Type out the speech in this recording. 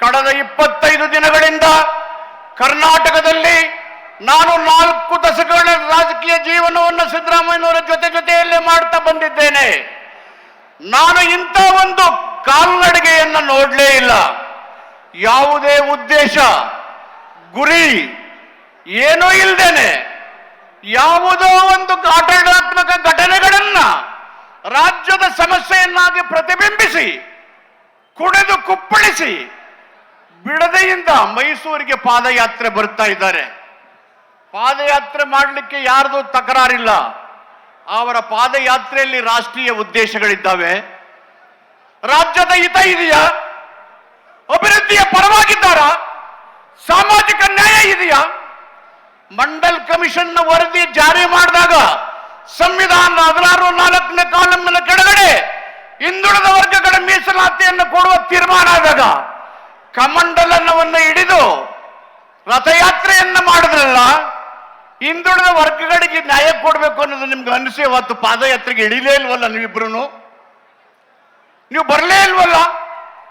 ಕಳೆದ ಇಪ್ಪತ್ತೈದು ದಿನಗಳಿಂದ ಕರ್ನಾಟಕದಲ್ಲಿ ನಾನು ನಾಲ್ಕು ದಶಕಗಳ ರಾಜಕೀಯ ಜೀವನವನ್ನು ಸಿದ್ದರಾಮಯ್ಯನವರ ಜೊತೆ ಜೊತೆಯಲ್ಲೇ ಮಾಡ್ತಾ ಬಂದಿದ್ದೇನೆ. ನಾನು ಇಂಥ ಒಂದು ಕಾಲ್ನಡಿಗೆಯನ್ನು ನೋಡಲೇ ಇಲ್ಲ. ಯಾವುದೇ ಉದ್ದೇಶ, ಗುರಿ ಏನೂ ಇಲ್ಲದೇನೆ ಯಾವುದೋ ಒಂದು ಆಡಳಿತಾತ್ಮಕ ಘಟನೆಗಳನ್ನ ರಾಜ್ಯದ ಸಮಸ್ಯೆಯನ್ನಾಗಿ ಪ್ರತಿಬಿಂಬಿಸಿ, ಕುಡಿದು ಕುಪ್ಪಳಿಸಿ ಬಿಡದೆಯಿಂದ ಮೈಸೂರಿಗೆ ಪಾದಯಾತ್ರೆ ಬರ್ತಾ ಇದ್ದಾರೆ. ಪಾದಯಾತ್ರೆ ಮಾಡಲಿಕ್ಕೆ ಯಾರ್ದು ತಕರಾರಿಲ್ಲ. ಅವರ ಪಾದಯಾತ್ರೆಯಲ್ಲಿ ರಾಷ್ಟ್ರೀಯ ಉದ್ದೇಶಗಳಿದ್ದಾವೆ. ರಾಜ್ಯದ ಹಿತ ಇದೆಯಾ? ಅಭಿವೃದ್ಧಿಯ ಪರವಾಗಿದ್ದಾರ? ಸಾಮಾಜಿಕ ನ್ಯಾಯ ಇದೆಯಾ? ಮಂಡಲ್ ಕಮಿಷನ್ನ ವರದಿ ಜಾರಿ ಮಾಡಿದಾಗ ಸಂವಿಧಾನದ ಹದಿನಾರು ನಾಲ್ಕನೇ ಕಾಲಂನ ಕೆಳಗಡೆ ಹಿಂದುಳಿದ ವರ್ಗಗಳ ಮೀಸಲಾತಿಯನ್ನು ಕೊಡುವ ತೀರ್ಮಾನ ಆದಾಗ ಕಮಂಡಲನವನ್ನು ಹಿಡಿದು ರಥಯಾತ್ರೆಯನ್ನ ಮಾಡಿದ್ರಲ್ಲ, ಹಿಂದುಳಿದ ವರ್ಗಗಳಿಗೆ ನ್ಯಾಯ ಕೊಡಬೇಕು ಅನ್ನೋದು ನಿಮ್ಗೆ ಅನಿಸಿ ಅವತ್ತು ಪಾದಯಾತ್ರೆಗೆ ಇಳಿಲೇ ಇಲ್ವಲ್ಲ ನೀವಿಬ್ರು ನೀವು ಬರಲೇ ಇಲ್ವಲ್ಲ?